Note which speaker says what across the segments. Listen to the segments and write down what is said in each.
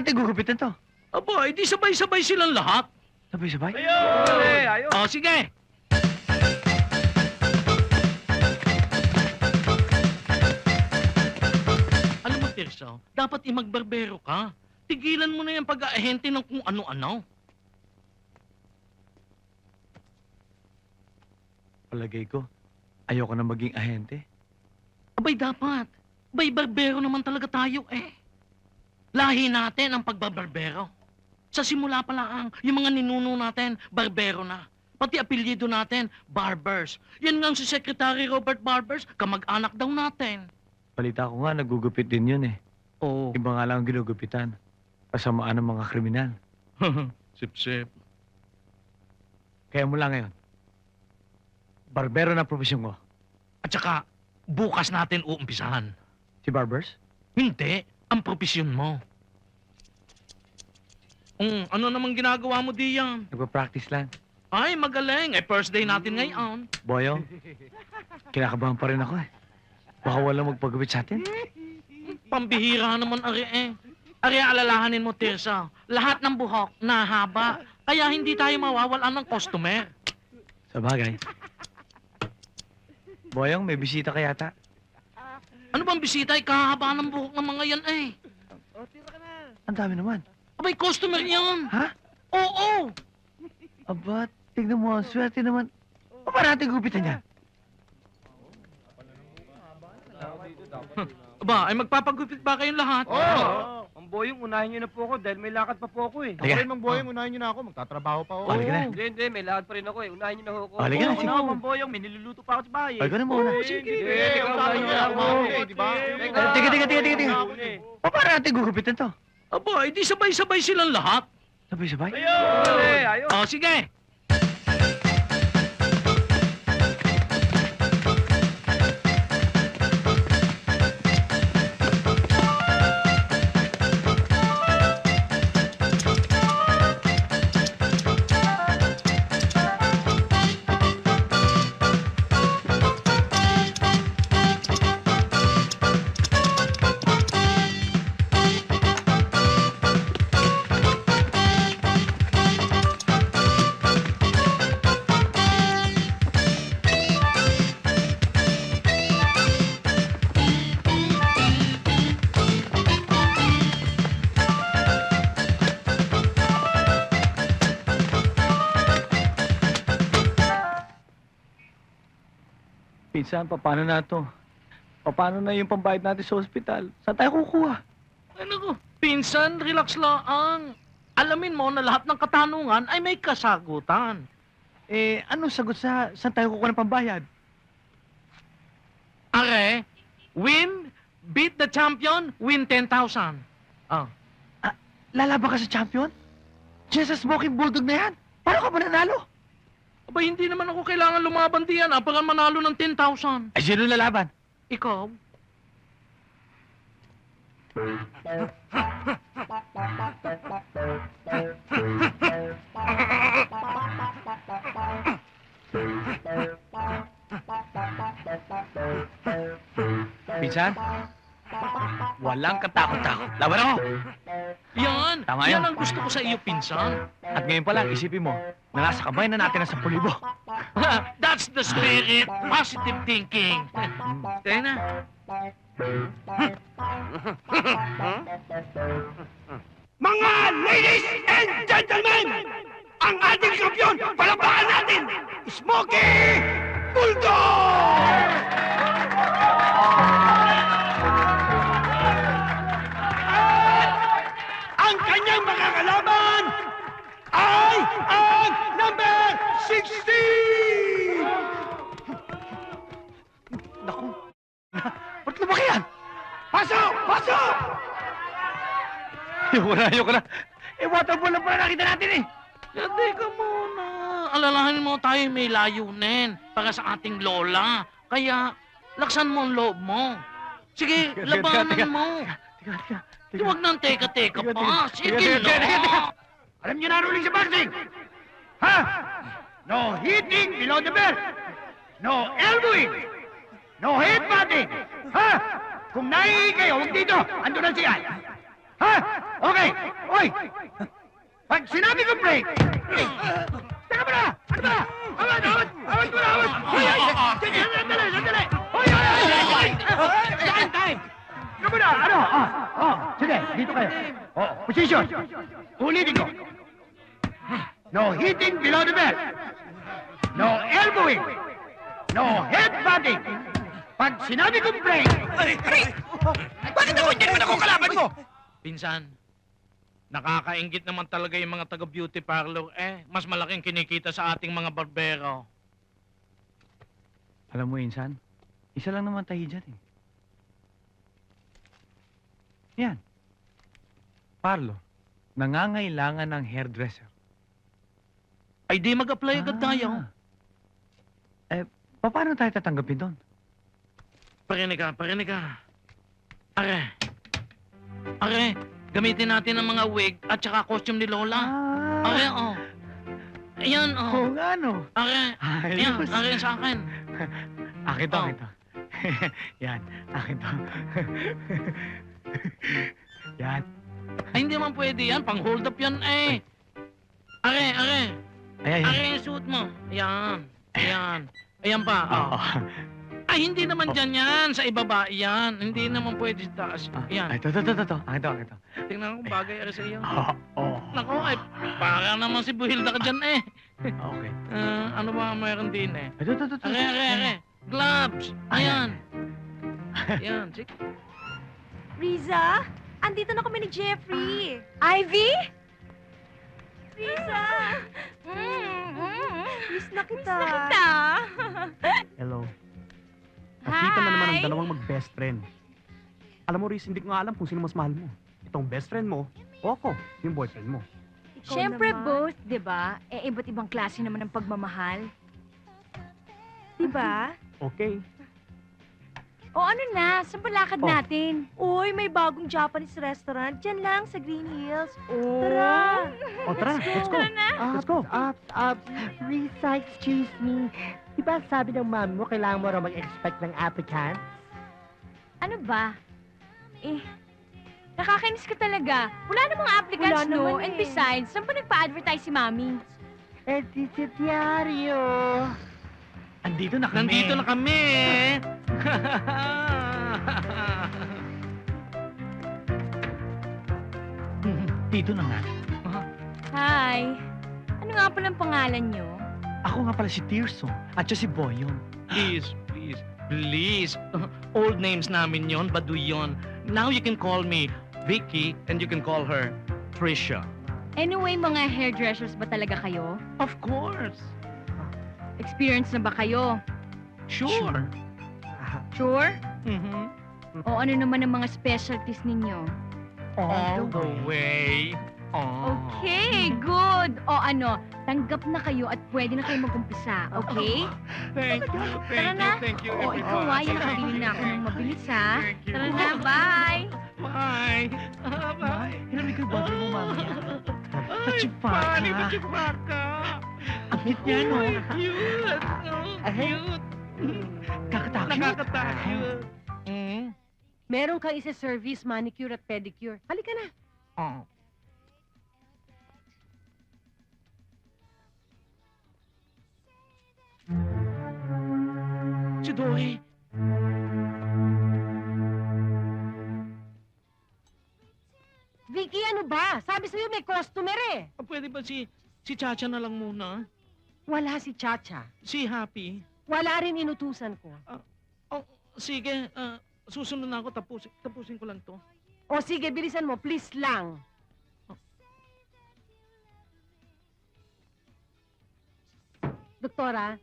Speaker 1: natin gugupitan to?
Speaker 2: Aba, edi sabay-sabay silang lahat.
Speaker 1: Sabay-sabay?
Speaker 3: Ayun! Ayun!
Speaker 2: O, sige. Alam mo, Tirso, dapat imagbarbero ka. Tigilan mo na yung pag-aahente ng kung ano-ano.
Speaker 1: Palagay ko, ayoko na maging ahente.
Speaker 2: Abay, dapat. Abay, barbero naman talaga tayo eh. Lahi natin ang pagbabarbero. Sa simula pa lang, yung mga ninuno natin, barbero na. Pati apelyido natin, Barbers. Yan nga si Secretary Robert Barbers, kamag-anak daw natin.
Speaker 1: Balita ko nga, nagugupit din yun eh.
Speaker 2: Oo.
Speaker 1: Iba nga lang ang ginugupitan. Kasamaan ng mga kriminal.
Speaker 2: Sip-sip.
Speaker 1: Kaya mula ngayon, barbero na profesyon ko.
Speaker 2: At saka, bukas natin uumpisahan.
Speaker 1: Si Barbers?
Speaker 2: Hindi, ang propesyon mo. Um, ano namang ginagawa mo diyan?
Speaker 1: Nagpa-practice lang.
Speaker 2: Ay, magaling. Eh, first day natin ngayon.
Speaker 1: Boyong, kinakabahan pa rin ako eh. Baka walang magpagupit sa atin.
Speaker 2: Pambihira naman, Ari eh. Ari, alalahanin mo, Tirsa. Lahat ng buhok, nahaba. Kaya hindi tayo mawawalan ng customer.
Speaker 1: Sa bagay. Boyong, may bisita ka yata.
Speaker 2: Ano bang bisita? Ikahaba ng buhok ng mga yan eh.
Speaker 1: Ang dami naman.
Speaker 2: Abay, customer yan.
Speaker 1: Ha?
Speaker 2: Oo.
Speaker 1: Aba, tignan mo, ang swerte naman. O paano natin gupitan yan?
Speaker 2: Aba, ay magpapagupit ba kayong lahat?
Speaker 3: Oo! Oh! Ang boyong, unahin niyo na po ako dahil may lakad pa po ako eh.
Speaker 1: Halika.
Speaker 4: Rin, Mang Boyong, unahin niyo na ako. Magtatrabaho pa ako.
Speaker 1: Halika na.
Speaker 3: Hindi, hindi. May lakad pa rin ako eh. Unahin niyo na ako.
Speaker 1: Halika na,
Speaker 3: Oo,
Speaker 1: sige.
Speaker 3: ako, Mang Boyong. May niluluto pa ako sa bahay eh.
Speaker 1: Ay, ganun muna.
Speaker 3: Sige,
Speaker 4: Sige,
Speaker 3: ikaw,
Speaker 4: unahin niyo na
Speaker 3: ako.
Speaker 4: Eh, di ba?
Speaker 3: Teka,
Speaker 1: Tiga, tiga, tiga, tiga, tiga.
Speaker 4: Ako eh.
Speaker 1: O paano natin gugupitan to?
Speaker 2: Aba, edi sabay-sabay silang lahat.
Speaker 1: Sabay-sabay?
Speaker 3: Ayun!
Speaker 2: O, sige.
Speaker 1: Pinsan, paano na to? Paano na yung pambayad natin sa ospital? Saan tayo kukuha?
Speaker 2: Ano ko? Pinsan, relax lang. Alamin mo na lahat ng katanungan ay may kasagutan.
Speaker 1: Eh, anong sagot sa saan tayo kukuha ng pambayad?
Speaker 2: Are, win, beat the champion, win 10,000. Ah.
Speaker 1: Lalaban ka sa champion? Diyan sa smoking bulldog na yan? Paano ka mananalo?
Speaker 2: Aba, hindi naman ako kailangan lumaban diyan para manalo ng 10,000.
Speaker 1: Ay, sino lalaban?
Speaker 2: Ikaw?
Speaker 1: Pinsan? Walang katakot-takot. Laban ako!
Speaker 2: Yan!
Speaker 1: Tama
Speaker 2: yan
Speaker 1: yan.
Speaker 2: ang gusto ko sa iyo, pinsan.
Speaker 1: At ngayon pa lang, isipin mo, na nasa kamay na natin ang 10,000.
Speaker 2: That's the spirit. Positive thinking. Tayo na.
Speaker 3: Mga ladies and gentlemen! Ang ating kampiyon, palabakan natin! Smokey Bulldog! Makakalaban ay ang number 16!
Speaker 1: Naku, ba't lumaki yan?
Speaker 3: Pasok! Pasok!
Speaker 1: Ayoko na, ayoko na. Eh, waterfall lang pala nakita natin eh.
Speaker 2: Ya, teka muna. Alalahanin mo tayo may layunin para sa ating lola. Kaya, laksan mo ang loob mo. Sige, labanan mo.
Speaker 1: Teka, teka,
Speaker 2: Huwag nang teka-teka
Speaker 1: Teka,
Speaker 2: pa. Sige na.
Speaker 3: Alam niyo na ang ruling sa boxing? Ha? No hitting below the belt. No elbowing. No headbutting. Ha? Kung naihi kayo, huwag dito. Ando na siya. Ha? Okay. Hoy! Pag sinabi ko break! Teka mo na! Ano ba? Awad! Awad! Awad mo na! Awad! Hoy! Hoy! Sandali! Sandali! Hoy! Hoy! Hoy! Time! Time! Mo na! Ano? Oh! Oh! Sige! Dito kayo! Oh! Position! Ulitin ko! No hitting below the belt! No elbowing! No headbutting! Pag sinabi kong break! Bakit ako hindi naman ako kalaban mo?
Speaker 2: Pinsan, nakakaingit naman talaga yung mga taga-beauty parlor eh. Mas malaking kinikita sa ating mga barbero.
Speaker 1: Alam mo, Insan, isa lang naman tayo dyan eh. Yan. Parlo, nangangailangan ng hairdresser.
Speaker 2: Ay di mag-apply agad tayo.
Speaker 1: Ah. Eh, paano tayo tatanggapin doon?
Speaker 2: Parinig ka, parinig ka. Are. Are, gamitin natin ang mga wig at saka costume ni Lola. Are,
Speaker 1: Ah,
Speaker 2: oh. Ayan,
Speaker 1: oo
Speaker 2: oh.
Speaker 1: nga no.
Speaker 2: Are, ayan,
Speaker 1: Ayos.
Speaker 2: are sa akin.
Speaker 1: Akin to,
Speaker 2: Oh.
Speaker 1: akin to. Yan, akin to. Yan.
Speaker 2: Ay, hindi naman pwede yan. Pang-hold up yan eh. Are, are.
Speaker 1: Ayan,
Speaker 2: Are
Speaker 1: yan.
Speaker 2: yung suit mo. Ayan. Ayan. Ayan pa.
Speaker 1: Oo.
Speaker 2: Oh. Ay, hindi naman
Speaker 1: Oh.
Speaker 2: dyan yan. Sa ibaba, yan. Hindi naman pwede sa taas.
Speaker 1: Ah,
Speaker 2: Ayan.
Speaker 1: Ay, to, to, to, to, to. Akin to, akin to.
Speaker 2: Tingnan ko bagay ari sa iyo.
Speaker 1: Oo. Oh,
Speaker 2: Nako, ay, para naman si Buhilda ka dyan eh.
Speaker 1: Okay.
Speaker 2: Ah, ano ba mayroon din eh?
Speaker 1: Ay, to, to, to, to.
Speaker 2: Are, are, are. Gloves. Ayan. Ayan. Sige.
Speaker 5: Riza, andito na kami ni Jeffrey. Ivy? Riza! Miss na kita. Miss na kita.
Speaker 4: Hello. Nakita na naman
Speaker 5: Hi.
Speaker 4: ang dalawang mag-best friend. Alam mo, Riz, hindi ko nga alam kung sino mas mahal mo. Itong best friend mo, o ako, yung boyfriend mo.
Speaker 5: Siyempre both, di ba? Eh, iba't ibang klase naman ng pagmamahal. Di ba?
Speaker 4: Okay.
Speaker 5: O ano na, saan balakad
Speaker 4: Oh.
Speaker 5: natin? Uy, may bagong Japanese restaurant. Diyan lang, sa Green Hills. Tara!
Speaker 4: O tara, let's go.
Speaker 5: Tara na!
Speaker 4: Let's go.
Speaker 6: Up, up, Risa, excuse me. Di ba sabi ng mami mo, kailangan mo raw mag-expect ng applicant?
Speaker 5: Ano ba? Eh, nakakainis ka talaga. Wala namang applicants,
Speaker 6: Wala
Speaker 5: no?
Speaker 6: naman
Speaker 5: And
Speaker 6: eh.
Speaker 5: besides, saan ba nagpa-advertise si Mami?
Speaker 6: Eh, di si.
Speaker 1: Andito na kami.
Speaker 2: Nandito na kami.
Speaker 1: Dito na nga.
Speaker 5: Hi. Ano nga pala ang pangalan nyo?
Speaker 1: Ako nga pala si Tirso. At siya si Boyon.
Speaker 2: please, please, please. Old names namin yon, Baduy yon. Now you can call me Vicky and you can call her Trisha.
Speaker 5: Anyway, mga hairdressers ba talaga kayo?
Speaker 2: Of course.
Speaker 5: Experience na ba kayo?
Speaker 2: Sure.
Speaker 5: Sure?
Speaker 2: Mhm.
Speaker 5: O ano naman ang mga specialties ninyo?
Speaker 2: All the way. Oh.
Speaker 5: Okay, good. O ano, tanggap na kayo at pwede na kayo mag-umpisa, okay?
Speaker 2: Thank you,
Speaker 5: Tara
Speaker 2: thank you,
Speaker 5: na.
Speaker 2: thank you,
Speaker 5: O ikaw ah, yan nakabili na ako ng mabilis ha.
Speaker 2: Thank you.
Speaker 5: Tara na, bye!
Speaker 2: Bye. Ah, bye.
Speaker 1: Hinamig ko yung boyfriend mo, mami.
Speaker 2: Ay,
Speaker 1: Pachipaka.
Speaker 2: Pari, pachipaka.
Speaker 1: Ang cute niya, no?
Speaker 2: Ay, cute. Oh, cute.
Speaker 1: Kakatakot.
Speaker 2: Nakakatakot. Mm.
Speaker 6: Meron kang isa service, manicure at pedicure. Halika na.
Speaker 2: Oh. Si Dory.
Speaker 6: Vicky, ano ba? Sabi sa'yo may customer eh.
Speaker 2: Ah, Pwede ba si si Chacha na lang muna?
Speaker 6: Wala si Chacha.
Speaker 2: Si Happy?
Speaker 6: Wala rin inutusan ko.
Speaker 2: Oh, sige. ah, susunod na ako. Tapusin, tapusin ko lang to.
Speaker 6: O sige, bilisan mo, please lang. Doktora,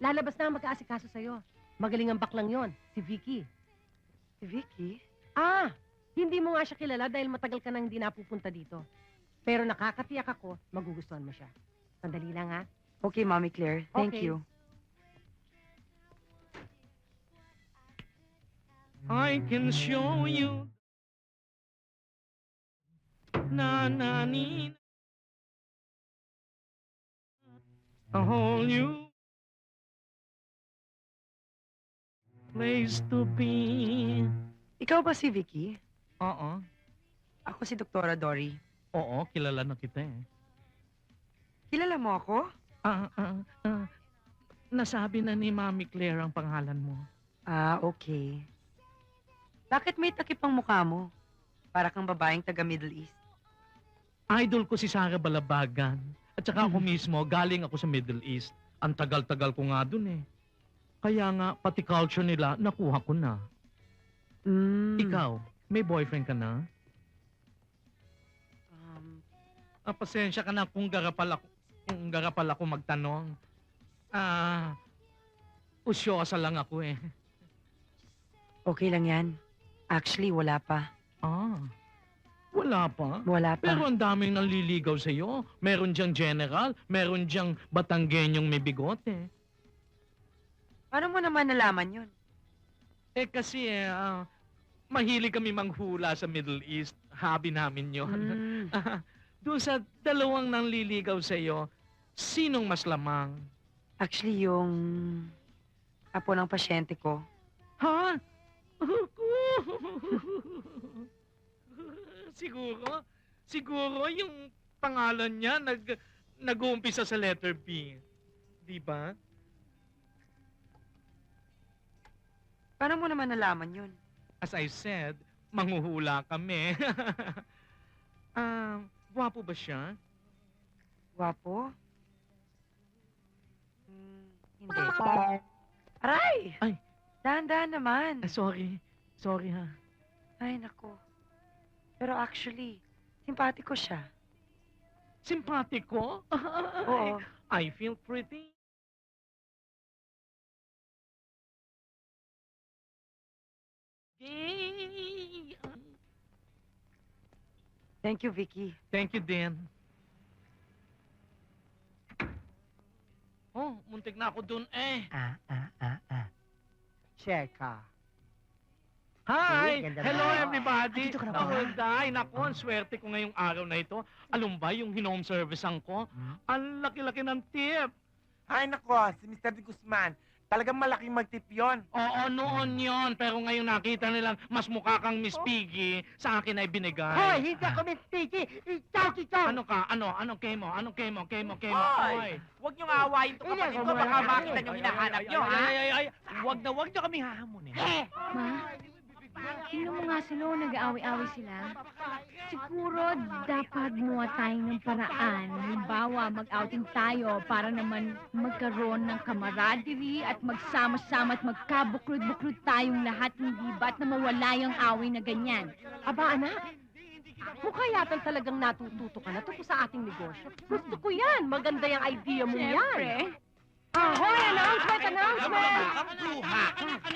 Speaker 6: lalabas na ang mag-aasikaso sa'yo. Magaling ang baklang yon, si Vicky.
Speaker 7: Si Vicky?
Speaker 6: Ah, hindi mo nga siya kilala dahil matagal ka nang hindi napupunta dito. Pero nakakatiyak ako, magugustuhan mo siya. Sandali lang ha.
Speaker 7: Okay, Mommy Claire. Thank
Speaker 6: Okay.
Speaker 7: you.
Speaker 2: I can show you. Na na ni. A whole new place to be.
Speaker 7: Ikaw ba si Vicky?
Speaker 2: Oo.
Speaker 7: Ako si Doktora Dory.
Speaker 2: Oo, kilala na kita eh.
Speaker 7: Kilala mo ako?
Speaker 2: Ah, ah, ah, nasabi na ni Mami Claire ang pangalan mo.
Speaker 7: Ah, okay. Bakit may takip ang mukha mo? Para kang babaeng taga Middle East.
Speaker 2: Idol ko si Sarah Balabagan. At saka ako mismo, galing ako sa Middle East. Ang tagal-tagal ko nga dun eh. Kaya nga, pati culture nila, nakuha ko na.
Speaker 7: Mm.
Speaker 2: Ikaw, may boyfriend ka na? Ah, pasensya ka na kung garapal ako, kung garapal ako magtanong. Ah, usyosa lang ako eh.
Speaker 7: okay lang yan. Actually, wala pa.
Speaker 2: Ah, wala pa?
Speaker 7: Wala pa.
Speaker 2: Pero ang daming nanliligaw sa'yo. Meron diyang general, meron diyang batanggenyong may bigote.
Speaker 7: Paano mo naman nalaman yun?
Speaker 2: Eh kasi eh, ah, mahilig kami manghula sa Middle East. Hobby namin yon.
Speaker 7: Mm.
Speaker 2: Doon sa dalawang nanliligaw sa'yo, sinong mas lamang?
Speaker 7: Actually, yung apo ng pasyente ko.
Speaker 2: Ha? siguro, siguro yung pangalan niya nag nag-uumpisa sa letter B. Di ba?
Speaker 7: Paano mo naman nalaman yun?
Speaker 2: As I said, manghuhula kami. Ah, gwapo ba siya?
Speaker 7: Wapo? Hmm, hindi. Aray!
Speaker 2: Ay.
Speaker 7: Dahan-dahan naman.
Speaker 2: Ah, sorry. Sorry ha.
Speaker 7: Ay, nako. Pero actually, simpatiko siya.
Speaker 2: Simpatiko?
Speaker 7: Oo.
Speaker 2: I feel pretty. Yay!
Speaker 7: Thank you, Vicky.
Speaker 2: Thank you, din. Oh, muntik na ako dun eh.
Speaker 3: Ah, ah, ah, ah. Cheka.
Speaker 2: Hi!
Speaker 3: Ganda
Speaker 2: Hello, everybody!
Speaker 3: Andito ka na
Speaker 2: Ako,
Speaker 3: pala.
Speaker 2: Day, naku, ang swerte ko ngayong araw na ito. Alam ba, yung hinome service ko,
Speaker 3: Hmm?
Speaker 2: ang laki-laki ng tip.
Speaker 8: Ay nako, si Mr. De Guzman. Talagang malaking magtip yon.
Speaker 2: Oo, noon yon Pero ngayon nakita nila, mas mukha kang Miss Piggy, sa akin ay binigay.
Speaker 3: Hoy, hindi ako Miss Piggy! Ikaw, ikaw!
Speaker 2: Ano ka? Ano? Anong kemo? Anong kemo? Kemo, kemo?
Speaker 8: Hoy! Huwag niyong aawayin to
Speaker 3: Hindi,
Speaker 8: kapatid ko. Baka
Speaker 3: muna.
Speaker 8: makita niyong hinahanap niyo, ha?
Speaker 1: Ay, ay, ay, wag na wag niyo kami hahamunin.
Speaker 5: Ma, tingnan mo nga sila, nag-aaway-aaway sila. Siguro dapat gumawa tayo ng paraan. Halimbawa, mag-outing tayo para naman magkaroon ng camaraderie at magsama-sama at magkabuklod-buklod tayong lahat, hindi ba't na mawala yung away na ganyan?
Speaker 6: Aba, anak. Mukha yata talagang natututo ka na tungkol sa ating negosyo. Gusto ko yan. Maganda yung idea mo yan.
Speaker 5: Siyempre.
Speaker 6: Ahoy! Announcement! Announcement!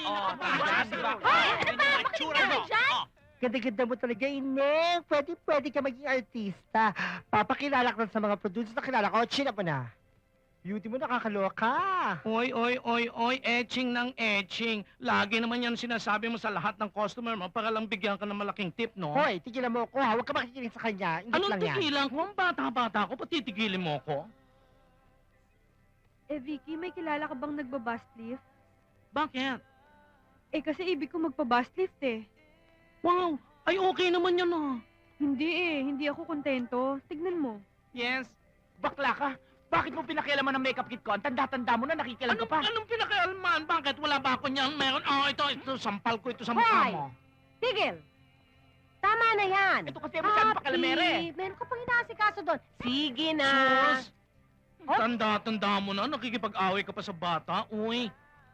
Speaker 8: Oh, tama, di ba?
Speaker 5: Hoy, ano ba? Bakit
Speaker 8: mo.
Speaker 5: dyan?
Speaker 3: Ganda-ganda mo talaga, Ineng. Pwede, pwede ka maging artista. Papakilala ka sa mga producers na kilala ko. Chin mo na. Beauty mo nakakaloka.
Speaker 2: Oy, oy, oy, oy, etching ng etching. Lagi naman yan sinasabi mo sa lahat ng customer mo para lang bigyan ka ng malaking tip, no?
Speaker 3: Hoy, tigilan mo ako ha. Huwag ka makikinig sa kanya. Ingit
Speaker 2: Anong
Speaker 3: lang yan.
Speaker 2: tigilan ko? Ang bata-bata ko, pati tigilin mo ko?
Speaker 9: Eh, Vicky, may kilala ka bang nagbabust lift?
Speaker 2: Bakit?
Speaker 9: Eh, kasi ibig ko magpabust lift eh.
Speaker 2: Wow! Ay, okay naman yun, oh.
Speaker 9: Hindi eh, hindi ako kontento. Tignan mo.
Speaker 8: Yes. Bakla ka. Bakit mo pinakialaman ng makeup kit ko? Ang tanda-tanda mo na nakikialam ka
Speaker 2: Anong,
Speaker 8: pa.
Speaker 2: anong pinakaialman? Bakit? Wala ba ako niyan? Meron? Oh, ito, ito, sampal ko ito sa mukha
Speaker 6: Hoy!
Speaker 2: mo.
Speaker 6: Tigil! Tama na yan!
Speaker 8: Ito kasi masyadong pakalamere.
Speaker 6: Meron ka pang inaasikaso doon. Sige na!
Speaker 2: Sus! Tanda-tanda mo na, nakikipag-away ka pa sa bata. Uy,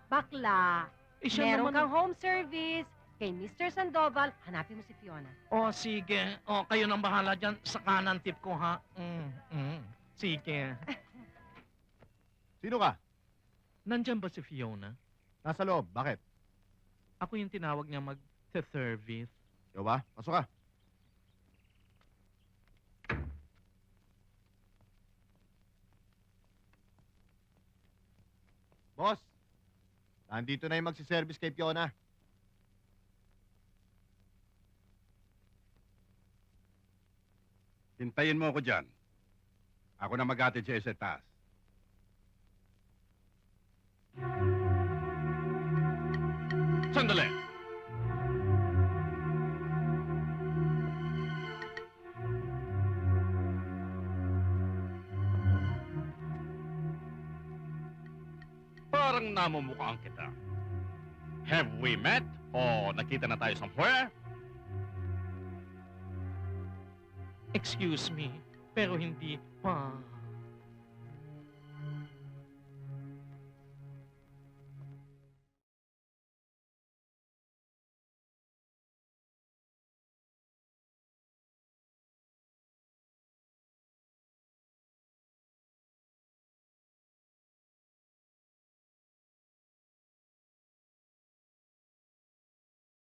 Speaker 6: Bakla,
Speaker 2: eh, siya
Speaker 6: meron
Speaker 2: naman.
Speaker 6: kang home service. Kay Mr. Sandoval, hanapin mo si Fiona.
Speaker 2: Oh, sige. Oh, kayo nang bahala dyan sa kanan tip ko, ha? Mm, mm. Sige.
Speaker 10: Sino ka?
Speaker 2: Nandyan ba si Fiona?
Speaker 10: Nasa loob. Bakit?
Speaker 2: Ako yung tinawag niya mag-service.
Speaker 10: Ikaw ba? Pasok ka. Boss, nandito na yung magsiservice kay Fiona.
Speaker 11: Hintayin mo ako dyan. Ako na mag-atid siya sa taas.
Speaker 2: Sandali!
Speaker 11: Namumukhaan kita. Have we met? O nakita na tayo somewhere?
Speaker 2: Excuse me, pero hindi pa.